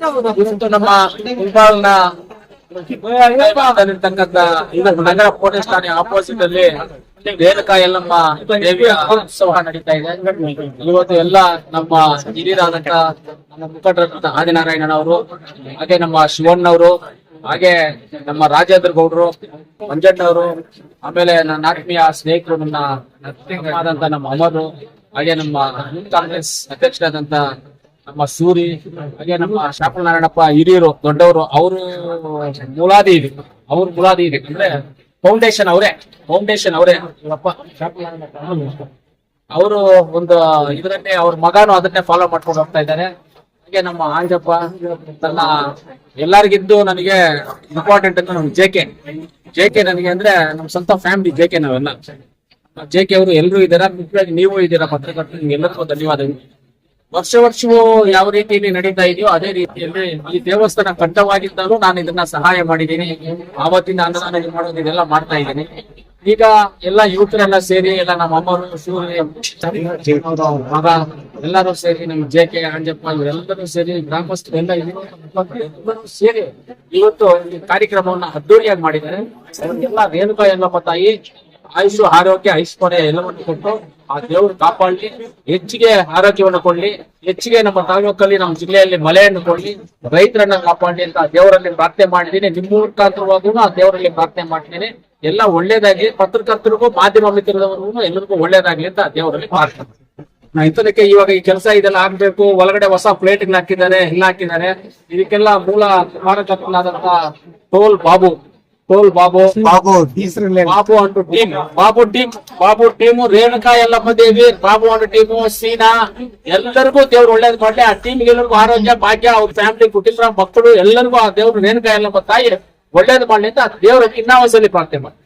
ಇವತ್ತು ನಮ್ಮ ನಗರ ಪೊಲೀಸ್ ಠಾಣೆ ಆಪೋಸಿಟ್ ಅಲ್ಲಿ ರೇಣುಕಾ ನಮ್ಮ ದೇವಿಯ ಉತ್ಸವ ನಡೀತಾ ಇದೆ. ಇವತ್ತು ಎಲ್ಲ ನಮ್ಮ ಹಿರಿಯರಾದಂತ ನಮ್ಮ ಮುಖಂಡರಾದಂತ ಆದಿನಾರಾಯಣನವರು ಹಾಗೆ ನಮ್ಮ ಶಿವಣ್ಣವರು ಹಾಗೆ ನಮ್ಮ ರಾಜೇಂದ್ರ ಗೌಡ್ರು ಮಂಜಣ್ಣವರು ಆಮೇಲೆ ನನ್ನ ಆತ್ಮೀಯ ಸ್ನೇಹಿತರು, ನನ್ನ ಆದಂತ ನಮ್ಮ ಅಮರು, ಹಾಗೆ ನಮ್ಮ ಕಾಂಗ್ರೆಸ್ ಅಧ್ಯಕ್ಷರಾದಂತ ನಮ್ಮ ಸೂರಿ, ಹಾಗೆ ನಮ್ಮ ಶಾಪುರ ನಾರಾಯಣಪ್ಪ ಹಿರಿಯರು, ದೊಡ್ಡವರು, ಅವರು ಮುಲಾದಿ ಇದೆ. ಅವ್ರ ಮುಲಾದಿ ಇದೆ. ಅಂದ್ರೆ ಫೌಂಡೇಶನ್ ಅವರೇ. ಫೌಂಡೇಶನ್ ಅವರೇ. ಅವರು ಒಂದು ಇದನ್ನೇ, ಅವ್ರ ಮಗನು ಅದನ್ನೇ ಫಾಲೋ ಮಾಡ್ಕೊಂಡು ಹೋಗ್ತಾ ಇದ್ದಾರೆ. ಹಾಗೆ ನಮ್ಮ ಆಂಜಪ್ಪ, ತನ್ನ ಎಲ್ಲರಿಗಿದ್ದು ನನಗೆ ಇಂಪಾರ್ಟೆಂಟ್ ಅಂತ ನಮ್ಗೆ ಜೆ ಕೆ ಜೆ ಕೆ ನನಗೆ ಅಂದ್ರೆ ನಮ್ಮ ಸ್ವಂತ ಫ್ಯಾಮಿಲಿ ಜೆ ಕೆ ನಾವೆಲ್ಲ. ಜೆ ಕೆ ಅವರು ಎಲ್ಲರೂ ಇದ್ದೀರಾ? ಮುಖ್ಯವಾಗಿ ನೀವು ಇದ್ದೀರಾ? ಪತ್ರಕರ್ತರು, ನಿಮ್ಗೆಲ್ಲರಿಗೂ ಧನ್ಯವಾದಗಳು. ವರ್ಷ ವರ್ಷವೂ ಯಾವ ರೀತಿಯಲ್ಲಿ ನಡೀತಾ ಇದೆಯೋ ಅದೇ ರೀತಿಯಲ್ಲಿ ಈ ದೇವಸ್ಥಾನ ಕಟ್ಟವಾಗಿದ್ದರೂ ನಾನು ಇದನ್ನ ಸಹಾಯ ಮಾಡಿದ್ದೀನಿ ಆವತ್ತಿನ ಅನುದಾನ ಮಾಡೋದು ಇದೆಲ್ಲ ಮಾಡ್ತಾ ಇದ್ದೀನಿ ಈಗ ಎಲ್ಲ ಯುವಕರೆಲ್ಲ ಸೇರಿ, ಎಲ್ಲ ನಮ್ಮ ಅಮ್ಮರು ಸೂರ್ಯ ಮಗ, ಎಲ್ಲರೂ ಸೇರಿ ನಮ್ಮ ಜೆ ಕೆ ಅಂಜಪ್ಪ ಇವರೆಲ್ಲರೂ ಸೇರಿ ಗ್ರಾಮಸ್ಥರೆಲ್ಲ. ಎಲ್ಲರೂ ಸೇರಿ ಇವತ್ತು ಈ ಕಾರ್ಯಕ್ರಮವನ್ನ ಅದ್ದೂರಿಯಾಗಿ ಮಾಡಿದ್ದಾರೆ ಎಲ್ಲ ರೇಣುಕಾ ಎಲ್ಲಪ್ಪ ತಾಯಿ, ಆಯುಷು, ಆರೋಗ್ಯ, ಐಶ್ವರ್ಯ ಎಲ್ಲವನ್ನು ಕೊಟ್ಟು ಆ ದೇವರು ಕಾಪಾಡಲಿ, ಹೆಚ್ಚಿಗೆ ಆರೋಗ್ಯವನ್ನು ಕೊಡ್ಲಿ, ಹೆಚ್ಚಿಗೆ ನಮ್ಮ ತಾಲೂಕಲ್ಲಿ, ನಮ್ಮ ಜಿಲ್ಲೆಯಲ್ಲಿ ಮಳೆಯನ್ನು ಕೊಡ್ಲಿ, ರೈತರನ್ನ ಕಾಪಾಡಲಿ ಅಂತ ದೇವರಲ್ಲಿ ಪ್ರಾರ್ಥನೆ ಮಾಡಿದ್ದೀನಿ. ನಿಮ್ಮ ಮುಖಾಂತರವಾಗೂ ಆ ದೇವರಲ್ಲಿ ಪ್ರಾರ್ಥನೆ ಮಾಡ್ತೀನಿ. ಎಲ್ಲ ಒಳ್ಳೇದಾಗಿ ಪತ್ರಕರ್ತರಿಗೂ, ಮಾಧ್ಯಮ ಮಿತ್ರದವರಿಗೂ ಎಲ್ಲರಿಗೂ ಒಳ್ಳೇದಾಗ್ಲಿ ಅಂತ ದೇವರಲ್ಲಿ ಪ್ರಾರ್ಥನೆ ನಾ ಇಂಥದಕ್ಕೆ ಇವಾಗ ಈ ಕೆಲಸ ಇದೆಲ್ಲ ಆಗ್ಬೇಕು, ಒಳಗಡೆ ಹೊಸ ಪ್ಲೇಟ್ ಹಾಕಿದ್ದಾರೆ ಇಲ್ಲ ಹಾಕಿದ್ದಾರೆ. ಇದಕ್ಕೆಲ್ಲ ಮೂಲ ಕಾರಣಕರ್ತನಾದಂತ ಟೋಲ್ ಬಾಬು. ಟೋಲ್ ಬಾಬು. ಬಾಬು ಬಾಬು ಅಂಟು team Babu team Babu team Renuka Yellamma Devi Babu ಅಂಟು ಟೀಮು ಸೀನಾ. ಎಲ್ಲರಿಗೂ ದೇವ್ರು ಒಳ್ಳೇದು ಮಾಡ್ಲಿ. ಆ ಟೀಮ್ ಎಲ್ಲರಿಗೂ ಆರೋಗ್ಯ ಭಾಗ್ಯ ಅವ್ರ ಫ್ಯಾಮಿಲಿ ಕುಟುಂಬ ಮಕ್ಕಳು ಎಲ್ಲರಿಗೂ ಆ ದೇವ್ರು ರೇಣುಕಾ ಎಲ್ಲಮ್ಮ ತಾಯಿ ಒಳ್ಳೇದು ಮಾಡಲಿ ಅಂತ ದೇವ್ರ ಇನ್ನೊಂದ್ಸಲಿ ಪ್ರಾರ್ಥನೆ ಮಾಡಿ